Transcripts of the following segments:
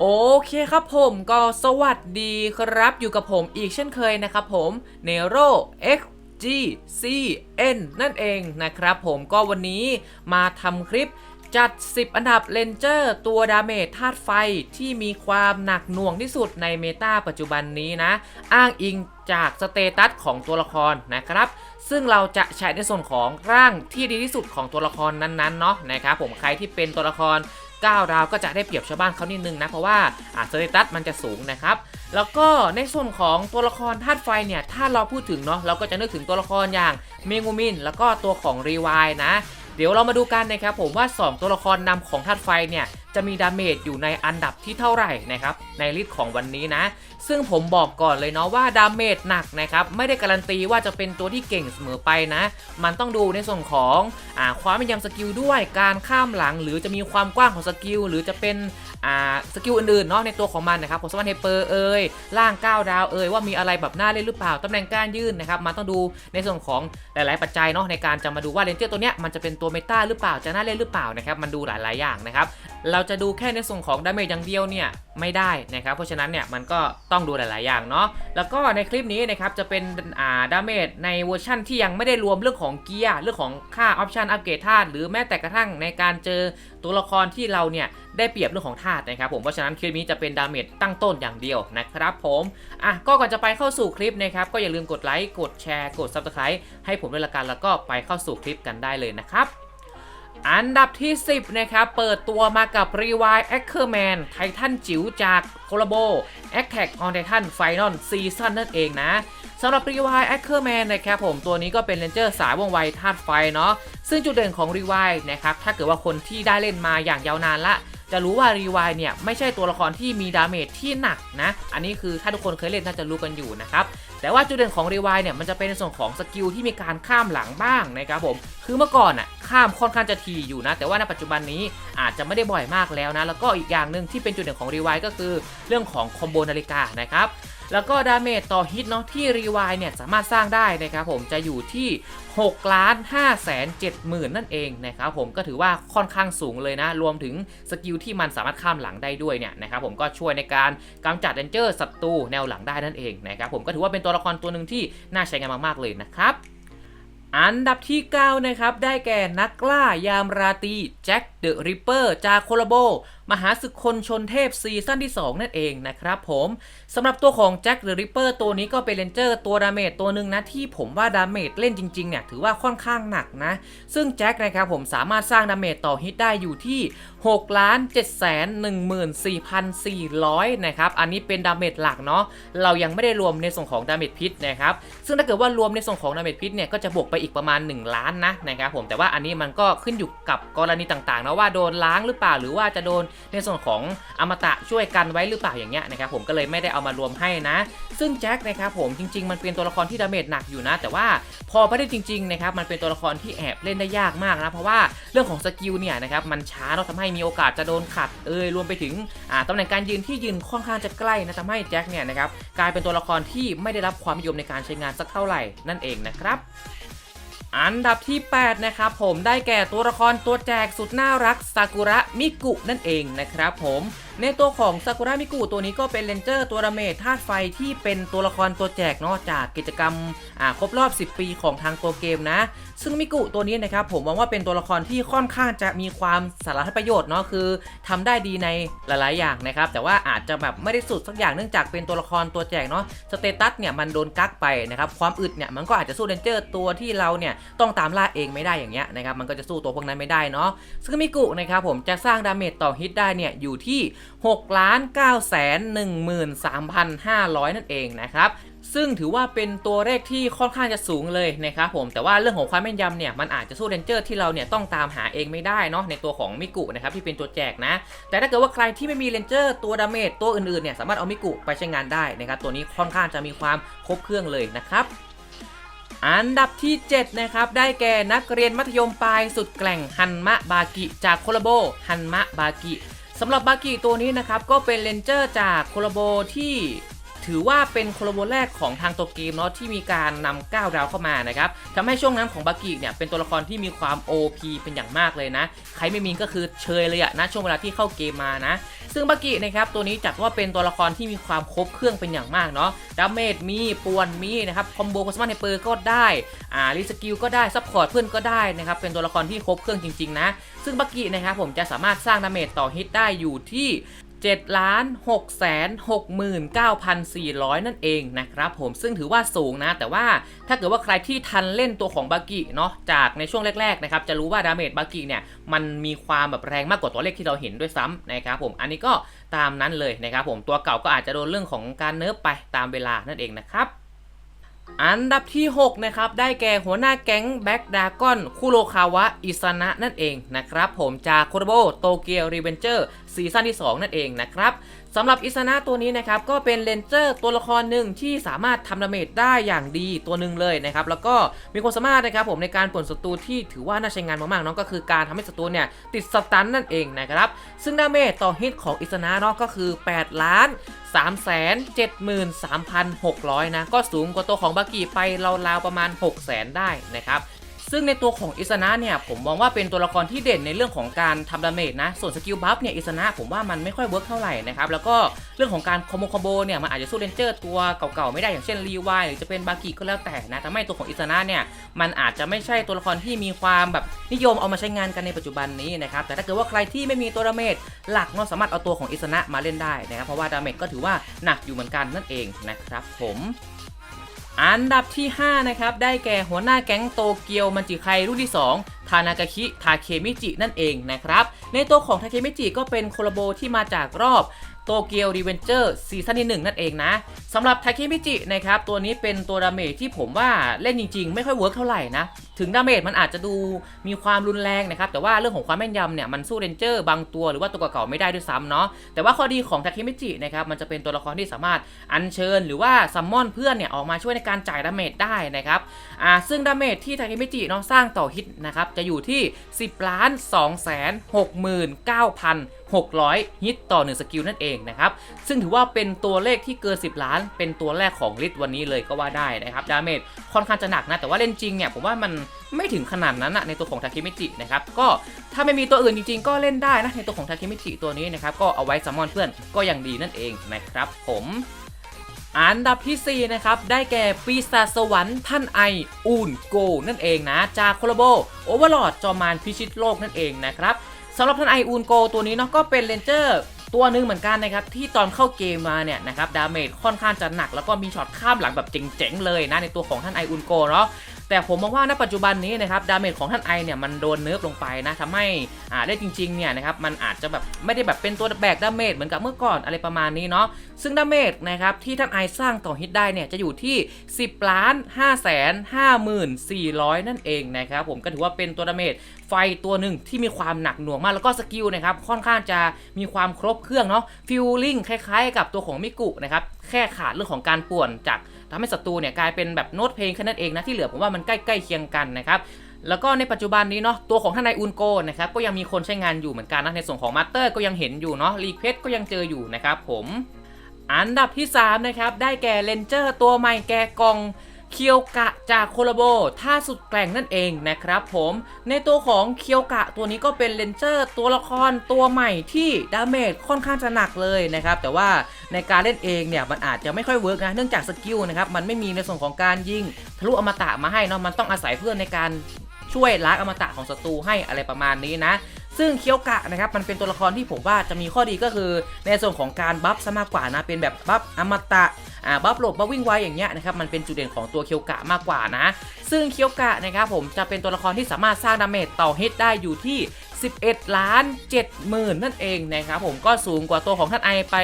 โอเคครับผมก็สวัสดีครับอยู่กับผมอีกเช่นเคยนะครับผม Nero X G C N นั่นเองนะครับผมก็วันนี้มาทำคลิปจัด 10 อันดับเลนเจอร์ตัวดาเมจธาตุไฟที่มีความหนักหน่วงที่สุดในเมตาปัจจุบันนี้นะ อ้างอิงจากสเตตัสของตัวละครนะครับ ซึ่งเราจะใช้ในส่วนของร่างที่ดีที่สุดของตัวละครนั้นๆเนาะนะครับผมใครที่เป็นตัวละคร 9 ดาวก็จะได้เปรียบชาวบ้านเขานิดนึงนะ เพราะว่าอ่าสเตตัสมันจะสูงนะครับ แล้วก็ในส่วนของตัวละครธาตุไฟเนี่ย ถ้าเราพูดถึงเนาะเราก็จะนึกถึงตัวละครอย่างเมงูมิน แล้วก็ตัวของรีวายนะ เดี๋ยวเรามาดูกันนะครับผมว่า 2 ตัวละครนำของธาตุไฟเนี่ย จะมีดาเมจอยู่ในอันดับที่เท่าไหร่นะครับในลิสต์ของวันนี้นะ ซึ่งผมบอกก่อนเลยเนาะว่าดาเมจหนักนะครับไม่ได้การันตีว่าจะเป็นตัวที่เก่งเสมอไปนะ มันต้องดูในส่วนของอความเป็นยำสกิลด้วยการข้ามหลัง หรือจะมีความกว้างของสกิลหรือจะเป็นสกิลอื่นๆเนาะในตัวของมันนะครับผมสมาร์ทเฮเปอร์เอ่ยล่าง9ดาวเอ่ยว่ามีอะไรแบบน่าเล่นหรือเปล่าตำแหน่งการยื่นนะครับมันต้องดูในส่วนของหลาย ๆ ปัจจัยเนาะในการจะมาดูว่าเลนเจอร์ตัวเนี้ยมันจะเป็นตัวเมตาหรือเปล่าจะน่าเล่นหรือเปล่านะครับมันดูหลาย ๆ อย่างนะครับเราจะดูแค่ในส่วนของดาเมจอย่างเดียวเนี่ยไม่ได้นะครับเพราะฉะนั้นเนี่ยมันก็ต้องดูหลาย ๆ อย่างเนาะแล้วก็ในคลิปนี้นะครับจะเป็นอ่าดาเมจในเวอร์ชั่นที่ยังไม่ได้รวมเรื่องของเกียร์เรื่องของค่าออปชันอัปเกรดธาตุหรือแม้แต่กระทั่งในการเจอตัวละครที่เราเนี่ยได้เปรียบเรื่องของธาตุนะครับผมเพราะฉะนั้นคลิปนี้จะเป็นดาเมจตั้งต้นอย่างเดียวนะครับผมอะก็ก่อนจะไปเข้าสู่คลิปนะครับก็อย่าลืมกดไลค์กดแชร์กด Subscribe ให้ผมด้วยละกันแล้วก็ไปเข้าสู่คลิปกันได้เลยนะครับ อันดับที่ 10 นะครับ เปิดตัวมากับ r e w i แอคเคอร์แมนไททันจิ๋วจากโคลาโบ Attack on Titan Final Season นั่นเองนะสำหรับ r e w i แอคเคอร์แมนนะครับผมตัวนี้ก็เป็นเลนเจอร์สายวงไวธาตุไฟเนาะซึ่งจุดเด่นของ r e w i นะครับถ้าเกิดว่าคนที่ได้เล่นมาอย่างยาวนานละ จะรู้ว่ารีวายเนี่ยไม่ใช่ตัวละครที่มีดาเมจที่หนักนะ อันนี้คือถ้าทุกคนเคยเล่นน่าจะรู้กันอยู่นะครับแต่ว่าจุดเด่นของรีวายเนี่ยมันจะเป็นในส่วนของสกิลที่มีการข้ามหลังบ้างนะครับผมคือเมื่อก่อนอะข้ามค่อนข้างจะทีอยู่นะ แต่ว่าในปัจจุบันนี้อาจจะไม่ได้บ่อยมากแล้วนะ แล้วก็อีกอย่างหนึ่งที่เป็นจุดเด่นของรีวายก็คือ เรื่องของคอมโบนาฬิกานะครับ แล้วก็ดาเมจต่อฮิตเนาะที่รีวายเนี่ยสามารถสร้างได้นะครับผมจะอยู่ที่6ล้าน5แสน7หมื่นนั่นเองนะครับผมก็ถือว่าค่อนข้างสูงเลยนะ รวมถึงสกิลที่มันสามารถข้ามหลังได้ด้วยเนี่ยนะครับผมก็ช่วยในการกำจัดเดนเจอร์ศัตรูแนวหลังได้นั่นเองนะครับผมก็ถือว่าเป็นตัวละครตัวหนึ่งที่น่าใช้งานมากๆเลยนะครับอันดับที่ 9 นะครับ ได้แก่นักล่ายามราตีแจ็คเดอะริปเปอร์จากโคลโบมหาศึกคนชนเทพซีซั่นที่ 2 นั่นเองนะครับผมสำหรับตัวของแจ็คเดอะริปเปอร์ตัวนี้ก็เป็นเลนเจอร์ตัวดาเมจตัวหนึ่งนะที่ผมว่าดาเมจเล่นจริงๆเนี่ยถือว่าค่อนข้างหนักนะ ซึ่งแจ็คนะครับผมสามารถสร้างดาเมจต่อฮิตได้อยู่ที่6ล้าน7แสน14,400นะครับอันนี้เป็นดาเมจหลักเนาะเรายังไม่ได้รวมในส่วนของดาเมจพิษนะครับซึ่งถ้าเกิดว่ารวมในส่วนของดาเมจพิษเนี่ยก็จะบวกไปอีกประมาณ 1 ล้านนะนะครับผมแต่ว่าอันนี้มันก็ขึ้นอยู่กับกรณีต่างๆนะว่าโดนล้างหรือเปล่าหรือว่าจะโดนในส่วนของอมตะช่วยกันไว้หรือเปล่าอย่างเงี้ยนะครับผมก็เลยไม่ได้เอามารวมให้นะ ซึ่งแจ็คนะครับผมจริง ๆ มันเป็นตัวละครที่ดาเมจหนักอยู่นะ แต่ว่าพอไปได้จริงๆนะครับมันเป็นตัวละครที่แอบเล่นได้ยากมากนะเพราะว่าเรื่องของสกิลเนี่ยนะครับมันช้าเนาะทำให้มีโอกาสจะโดนขัดเอยรวมไปถึงตำแหน่งการยืนที่ยืนค่อนข้างจะใกล้นะทำให้แจ็คเนี่ยนะครับกลายเป็นตัวละครที่ไม่ได้รับความนิยมในการใช้งานสักเท่าไหร่นั่นเองนะครับ อันดับที่ 8 นะครับผมได้แก่ตัวละครตัวแจกสุดน่ารักซากุระมิกุนั่นเองนะครับผม ในตัวของซากุระมิกุตัวนี้ก็เป็นเลนเจอร์ตัวดาเมจธาตุไฟที่เป็นตัวละครตัวแจกเนาะจากกิจกรรมอ่าครบรอบ 10 ปีของทางตัวเกมนะ ซึ่งมิกุตัวนี้นะครับผมมองว่าเป็นตัวละครที่ค่อนข้างจะมีความสาระประโยชน์เนาะคือทำได้ดีในหลาย ๆ อย่างนะครับ แต่ว่าอาจจะแบบไม่ได้สุดสักอย่างเนื่องจากเป็นตัวละครตัวแจกเนาะสเตตัสเนี่ยมันโดนกักไปนะครับความอึดเนี่ยมันก็อาจจะสู้เรนเจอร์ตัวที่เราเนี่ยต้องตามล่าเองไม่ได้อย่างเงี้ยนะครับมันก็จะสู้ตัวพวกนั้นไม่ได้เนาะซึ่งมิกุนะครับผมจะสร้างดาเมจต่อฮิตได้เนี่ยอยู่ที่6ล้าน9แสน13,500 นั่นเองนะครับซึ่งถือว่าเป็นตัวเลขที่ค่อนข้างจะสูงเลยนะครับผมแต่ว่าเรื่องของความแม่นยำเนี่ยมันอาจจะสู้เรนเจอร์ที่เราเนี่ยต้องตามหาเองไม่ได้เนาะในตัวของมิกุนะครับที่เป็นตัวแจกนะ แต่ถ้าเกิดว่าใครที่ไม่มีเรนเจอร์ตัวดาเมจตัวอื่นๆเนี่ยสามารถเอามิกุไปใช้งานได้นะครับตัวนี้ค่อนข้างจะมีความครบเครื่องเลยนะครับอันดับที่ 7 นะครับ ได้แก่นักเรียนมัธยมปลายสุดแกร่งฮันมะบากิ จากโคลโบฮันมะบากิ สำหรับบากิตัวนี้นะครับก็เป็นเลนเจอร์จากโคลโบที่ ถือว่าเป็นโคลโบแรกของทางตัวเกมเนาะที่มีการนำก้าวดาวเข้ามานะครับทำให้ช่วงนั้นของบากิเนี่ยเป็นตัวละครที่มีความ OP เป็นอย่างมากเลยนะ ใครไม่มีก็คือเชยเลยอะนะช่วงเวลาที่เข้าเกมมานะ ซึ่งบากินะครับตัวนี้จัดว่าเป็นตัวละครที่มีความครบเครื่องเป็นอย่างมากเนาะดาเมจมีปวนมีนะครับคอมโบคอสมาเนเปอร์ก็ได้อ่ารีสกิลก็ได้ซัพพอร์ตเพื่อนก็ได้นะครับเป็นตัวละครที่ครบเครื่องจริงๆนะซึ่งบากินะครับผมจะสามารถสร้างดาเมจต่อฮิตได้อยู่ที่ 7ล้าน6แสน69,400 นั่นเองนะครับผมซึ่งถือว่าสูงนะ แต่ว่าถ้าเกิดว่าใครที่ทันเล่นตัวของบากิเนาะจากในช่วงแรกๆนะครับจะรู้ว่าดาเมจบากิเนี่ยมันมีความแบบแรงมากกว่าตัวเลขที่เราเห็นด้วยซ้ำนะครับผมอันนี้ก็ตามนั้นเลยนะครับผมตัวเก่าก็อาจจะโดนเรื่องของการเนิร์ฟไปตามเวลานั่นเองนะครับอันดับที่ 6 นะครับ ได้แก่หัวหน้าแก๊งแบ็กดากอนคุโรคาวะ อิซานะนั่นเองนะครับผมจากโคโรโบโตเกียวรีเวนเจอร์ ซีซั่นที่ 2 นั่นเองนะครับสำหรับอิซานะตัวนี้นะครับก็เป็นเลนเจอร์ตัวละครหนึ่งที่สามารถทำดาเมจได้อย่างดีตัวหนึ่งเลยนะครับแล้วก็มีความสามารถนะครับผมในการป่วนศัตรูที่ถือว่าน่าใช้งานมากๆเนาะก็คือการทำให้ศัตรูเนี่ยติดสตันนั่นเองนะครับซึ่งดาเมจต่อฮิตของอิซานะเนาะก็คือ 8 ล้าน373,600 นะ ก็สูงกว่าตัวของบากิไปราวๆประมาณ 600,000 ได้นะครับ ซึ่งในตัวของอิสนะเนี่ยผมมองว่าเป็นตัวละครที่เด่นในเรื่องของการทำดาเมจนะ ส่วนสกิลบัฟเนี่ยอิสนะผมว่ามันไม่ค่อยเวิร์กเท่าไหร่นะครับ แล้วก็เรื่องของการคอมโบคอมโบเนี่ยมันอาจจะสู้เลนเจอร์ตัวเก่าๆไม่ได้อย่างเช่นรีวายหรือจะเป็นบากิก็แล้วแต่นะทำให้ตัวของอิสนะเนี่ยมันอาจจะไม่ใช่ตัวละครที่มีความแบบนิยมเอามาใช้งานกันในปัจจุบันนี้นะครับ แต่ถ้าเกิดว่าใครที่ไม่มีตัวดาเมจหลักเนาะสามารถเอาตัวของอิสนะมาเล่นได้นะครับ เพราะว่าดาเมจก็ถือว่าหนักอยู่เหมือนกันนั่นเองนะครับผม อันดับที่ 5 นะครับ ได้แก่หัวหน้าแก๊งโตเกียวมันจิไครุ่นที่ 2 ทานากาคิ ทาเคมิจินั่นเองนะครับ ในตัวของทาเคมิจิก็เป็นโคลาโบที่มาจากรอบ โตเกียวรีเวนเจอร์ซีซั่นที่ 1 นั่นเองนะสำหรับทาเคมิจินะครับตัวนี้เป็นตัวดาเมจที่ผมว่าเล่นจริงๆ ไม่ค่อยเวิร์กเท่าไหร่นะ ถึงดาเมจมันอาจจะดูมีความรุนแรงนะครับ แต่ว่าเรื่องของความแม่นยำเนี่ย มันสู้เรนเจอร์บางตัวหรือว่าตัวเก่าๆไม่ได้ด้วยซ้ำเนาะแต่ว่าข้อดีของทาเคมิจินะครับมันจะเป็นตัวละครที่สามารถอัญเชิญ หรือว่าซัมมอนเพื่อนเนี่ยออกมาช่วยในการจ่ายดาเมจได้นะครับอ่าซึ่งดาเมจที่ทาเคมิจิเนาะสร้างต่อฮิตนะครับจะอยู่ที่ 10ล้าน2แสน69,000 600 ฮิตต่อ 1 สกิลนั่นเองนะครับ ซึ่งถือว่าเป็นตัวเลขที่เกิน 10 ล้าน เป็นตัวแรกของลิตวันนี้เลยก็ว่าได้นะครับดาเมจค่อนข้างจะหนักนะ แต่ว่าเล่นจริงเนี่ยผมว่ามันไม่ถึงขนาดนั้นนะในตัวของทาเคมิจินะครับก็ถ้าไม่มีตัวอื่นจริงๆ ก็เล่นได้นะในตัวของทาเคมิจิตัวนี้นะครับก็เอาไว้ซัมมอนเพื่อนก็ยังดีนั่นเองนะครับผมอันดับที่ 4 นะครับ ได้แก่ปีศาจสวรรค์ท่านไออูนโก นั่นเองนะ จากโคลโบโอเวอร์ลอดจอมานพิชิตโลกนั่นเองนะครับ สำหรับท่านไออูนโกตัวนี้เนาะก็เป็นเลนเจอร์ตัวหนึ่งเหมือนกันนะครับที่ตอนเข้าเกมมาเนี่ยนะครับดาเมจค่อนข้างจะหนักแล้วก็มีช็อตข้ามหลังแบบเจ๋งๆเลยนะในตัวของท่านไออูนโกเนาะแต่ผมมองว่าณปัจจุบันนี้นะครับดาเมจของท่านไอเนี่ยมันโดนเนิร์ฟลงไปนะทำให้อ่าได้จริงๆเนี่ยนะครับมันอาจจะแบบไม่ได้แบบเป็นตัวแบกดาเมจเหมือนกับเมื่อก่อนอะไรประมาณนี้เนาะซึ่งดาเมจนะครับที่ท่านไอสร้างต่อฮิตได้เนี่ยจะอยู่ที่ 10ล้าน5แสน54,400 นั่นเองนะครับผมก็ถือว่าเป็นตัวดาเมจ ไฟตัวหนึ่งที่มีความหนักหน่วงมากแล้วก็สกิลนะครับค่อนข้างจะมีความครบเครื่องเนาะฟิลลิ่งคล้าย ๆ กับตัวของมิกุนะครับแค่ขาดเรื่องของการป่วนจากทำให้ศัตรูเนี่ยกลายเป็นแบบโน้ตเพลงแค่นั้นเองนะที่เหลือผมว่ามันใกล้ๆเคียงกันนะครับแล้วก็ในปัจจุบันนี้เนาะตัวของท่านนายอุนโกนะครับก็ยังมีคนใช้งานอยู่เหมือนกันนะในส่วนของมาสเตอร์ก็ยังเห็นอยู่เนาะรีเควสก็ยังเจออยู่นะครับผมอันดับที่ 3 นะครับ ได้แก่เลนเจอร์ตัวใหม่แกกอง เคียวกะจากโคลาโบท่าสุดแกร่งนั่นเองนะครับผมในตัวของเคียวกะตัวนี้ก็เป็นเลนเจอร์ตัวละครตัวใหม่ที่ดาเมจค่อนข้างจะหนักเลยนะครับแต่ว่าในการเล่นเองเนี่ยมันอาจจะไม่ค่อยเวิร์กนะเนื่องจากสกิลนะครับมันไม่มีในส่วนของการยิงทะลุอมตะมาให้เนาะมันต้องอาศัยเพื่อนในการช่วยล้างอมตะของศัตรูให้อะไรประมาณนี้นะซึ่งเคียวกะนะครับมันเป็นตัวละครที่ผมว่าจะมีข้อดีก็คือ ในส่วนของการบัฟซะมากกว่านะเป็นแบบบัฟอมตะ อ่าบัฟหลบบัฟวิ่งไวอย่างเงี้ยนะครับมันเป็นจุดเด่นของตัวเคียวกะมากกว่านะ ซึ่งเคียวกะนะครับผมจะเป็นตัวละครที่สามารถสร้างดาเมจต่อฮิตได้อยู่ที่ 11 ล้าน7หมื่นนั่นเองนะครับผมก็สูงกว่าตัวของท่านไอไป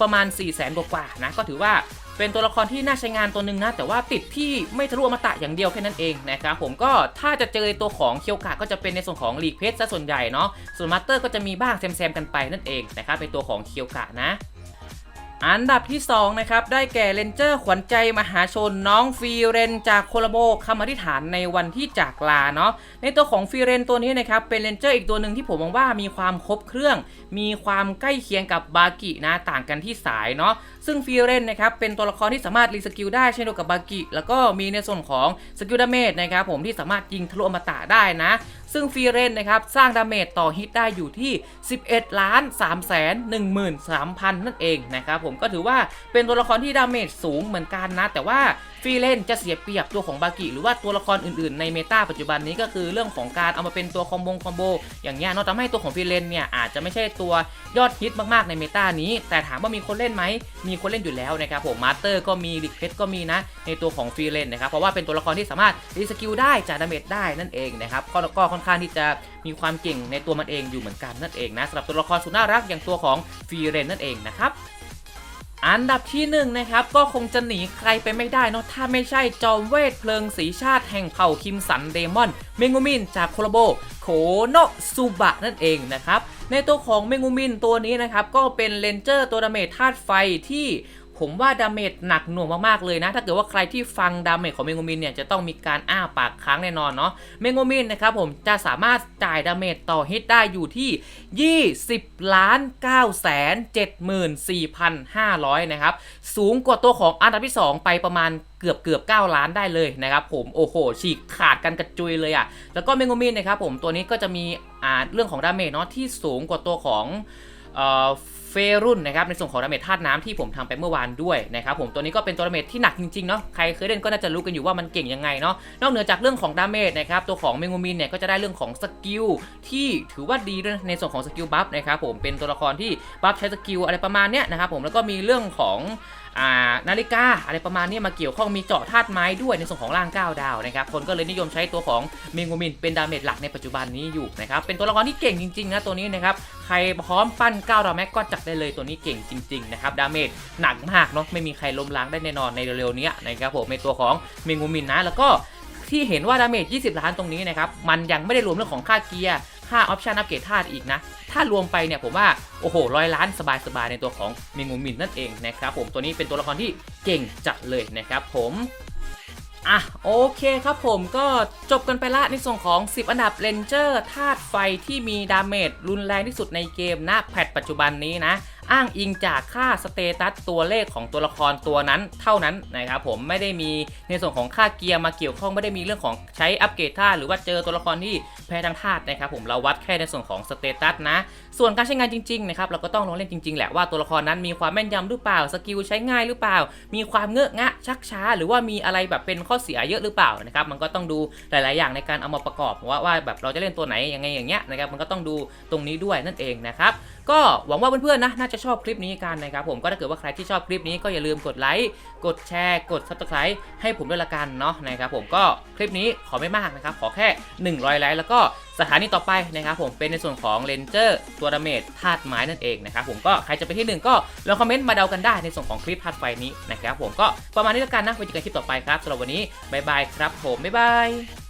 ประมาณ 4 0 0แสนกว่าๆนะก็ถือว่าเป็นตัวละครที่น่าใช้งานตัวหนึ่งนะ แต่ว่าติดที่ไม่ทะลุอมตะอย่างเดียวแค่นั้นเองนะครับผมก็ถ้าจะเจอตัวของเคียวกะก็จะเป็นในส่วนของลีกเพชรซะส่วนใหญ่เนาะส่วนมาสเตอร์ก็จะมีบ้างแซมๆกันไปนั่นเองนะครับเป็นตัวของเคียวกะนะ อันดับที่ 2 นะครับ ได้แก่เลนเจอร์ขวัญใจมหาชนน้องฟีเรนจากโคลาโบคำอธิษฐานในวันที่จากลาเนาะในตัวของฟีเรนตัวนี้นะครับ เป็นเลนเจอร์อีกตัวหนึ่งที่ผมมองว่ามีความครบเครื่อง มีความใกล้เคียงกับบากินะต่างกันที่สายเนาะ ซึ่งฟีเรนนะครับเป็นตัวละครที่สามารถรีสกิลได้เช่นเดียวกับบากิแล้วก็มีในส่วนของสกิลดาเมจนะครับผมที่สามารถยิงทะลุอมตะได้นะ ซึ่งฟีเรนนะครับสร้างดาเมจต่อฮิตได้อยู่ที่ 11 ล้าน3แสน13,000 นั่นเองนะครับผมก็ถือว่าเป็นตัวละครที่ดาเมจสูงเหมือนกันนะ แต่ว่าฟีเรนจะเสียเปรียบตัวของบากิหรือว่าตัวละครอื่นๆในเมตาปัจจุบันนี้ก็คือเรื่องของการเอามาเป็นตัวคอมโบคอมโบอย่างเงี้ยเนาะทำให้ตัวของฟีเรนเนี่ยอาจจะไม่ใช่ตัวยอดฮิตมากๆในเมตานี้ แต่ถามว่ามีคนเล่นไหมมีคนเล่นอยู่แล้วนะครับผมมาสเตอร์ก็มีลิกเพชก็มีนะ ในตัวของฟรีเลนนะครับเพราะว่าเป็นตัวละครที่สามารถรีสกิลได้จ่าดาเมจได้นั่นเองนะครับก็ก็ค่อนข้างที่จะมีความเก่งในตัวมันเองอยู่เหมือนกันนั่นเองนะสำหรับตัวละครสุดน่ารักอย่างตัวของฟรีเรนนั่นเองนะครับ อันดับที่หนึ่งนะครับก็คงจะหนีใครไปไม่ได้เนอะถ้าไม่ใช่จอมเวทเพลิงสีชาติแห่งเผ่าคิมสันเดมอน เมงูมินจากโคโลโบโคโนซูบะนั่นเองนะครับในตัวของเมงูมินตัวนี้นะครับก็เป็นเลนเจอร์ตัวดาเมจธาตุไฟที่ ผมว่าดาเมจหนักหน่วงมากๆเลยนะ ถ้าเกิดว่าใครที่ฟังดาเมจของเมงูมินเนี่ยจะต้องมีการอ้าปากค้างแน่นอนเนาะ เมงูมินนะครับผมจะสามารถจ่ายดาเมจต่อฮิตได้อยู่ที่ 20ล้าน9แสน74,500 นะครับ สูงกว่าตัวของอันดับที่ 2 ไปประมาณเกือบเกือบ9ล้านได้เลยนะครับผมโอ้โหฉีกขาดกันกระจุยเลยอะ่ะ แล้วก็เมงโกมินนะครับผมตัวนี้ก็จะมีอ่าเรื่องของดาเมจเนาะที่สูงกว่าตัวของเอ่อ รุนนะครับในส่วนของดาเมจธาตุน้ำที่ผมทำไปเมื่อวานด้วยนะครับผมตัวนี้ก็เป็นตัวดาเมจที่หนักจริงๆเนาะใครเคยเล่นก็น่าจะรู้กันอยู่ว่ามันเก่งยังไงเนาะนอกเหนือจากเรื่องของดาเมจนะครับตัวของเมงโกมินเนี่ยก็จะได้เรื่องของสกิลที่ถือว่าดีด้วยในส่วนของสกิลบัฟนะครับผมเป็นตัวละครที่บัฟใช้สกิลอะไรประมาณเนี้ยนะครับผมแล้วก็มีเรื่องของนาฬิกาอะไรประมาณนี้มาเกี่ยวข้องมีเจาะธาตุไม้ด้วยในส่วนของร่าง9ดาวนะครับคนก็เลยนิยมใช้ตัวของเมงโกมินเป็นดาเมจหลักในปัจจุบันนี้อยู่นะครับเป็นตัวละครที่เก่งจริงๆนะตัวนี้นะครับใครพร้อมปั้น9ดาวแม็กก็จัดได้เลยตัวนี้เก่งจริงๆนะครับดาเมจหนักมากเนาะไม่มีใครล้มล้างได้แน่นอนในเร็วๆนี้นะครับผมในตัวของเมงโกมินนะแล้วก็ที่เห็นว่าดาเมจ 20 ล้านตรงนี้นะครับมันยังไม่ได้รวมเรื่องของค่าเกียร์ค่าออปชันอัปเกรดธาตุอีกนะถ้ารวมไปเนี่ยผมว่าโอ้โหร้อยล้านสบายๆในตัวของเมงูมินนั่นเองนะครับผมตัวนี้เป็นตัวละครที่เก่งจัดเลยนะครับผม อะโอเคครับผมก็จบกันไปละในส่วนของ 10 อันดับเลนเจอร์ธาตุไฟที่มีดาเมจรุนแรงที่สุดในเกมณแพทปัจจุบันนี้นะ อ้างอิงจากค่าสเตตัสตัวเลขของตัวละครตัวนั้นเท่านั้นนะครับผมไม่ได้มีในส่วนของค่าเกียร์มาเกี่ยวข้องไม่ได้มีเรื่องของใช้อัปเกรดท่าตุหรือว่าเจอตัวละครที่แพ้ทางธาตุนะครับผมเราวัดแค่ในส่วนของสเตตัสนะ ส่วนการใช้งานจริงๆนะครับเราก็ต้องลองเล่นจริงๆแหละว่าตัวละครนั้นมีความแม่นยำหรือเปล่าสกิลใช้ง่ายหรือเปล่า มีความเงอะงะชักช้า หรือว่ามีอะไรแบบเป็นข้อเสียเยอะหรือเปล่านะครับมันก็ต้องดูหลาย ๆ อย่างในการเอามาประกอบว่าว่าแบบเราจะเล่นตัวไหนยังไงอย่างเงี้ยนะครับมันก็ต้องดูตรงนี้ด้วยนั่นเองนะครับก็หวังว่าเพื่อนๆนะน่าจะชอบคลิปนี้กันนะครับผมก็ถ้าเกิดว่าใครที่ชอบคลิปนี้ก็อย่าลืมกดไลค์กดแชร์ กด subscribe ให้ผมด้วยละกันเนาะนะครับผมก็คลิปนี้ขอไม่มากนะครับขอแค่ 100 ไลค์แล้วก็สถานีต่อไปนะครับผมเป็นในส่วนของเลนเจอร์ตัวดาเมจธาตุไม้นั่นเองนะครับผมก็ใครจะไปที่หนึ่งก็ลองคอมเมนต์มาเดากันได้ในส่วนของคลิปธาตุไฟนี้นะครับผมก็ประมาณนี้ละกันนะไว้เจอกันคลิปต่อไปครับสำหรับวันนี้บายบายครับผมบ๊ายบาย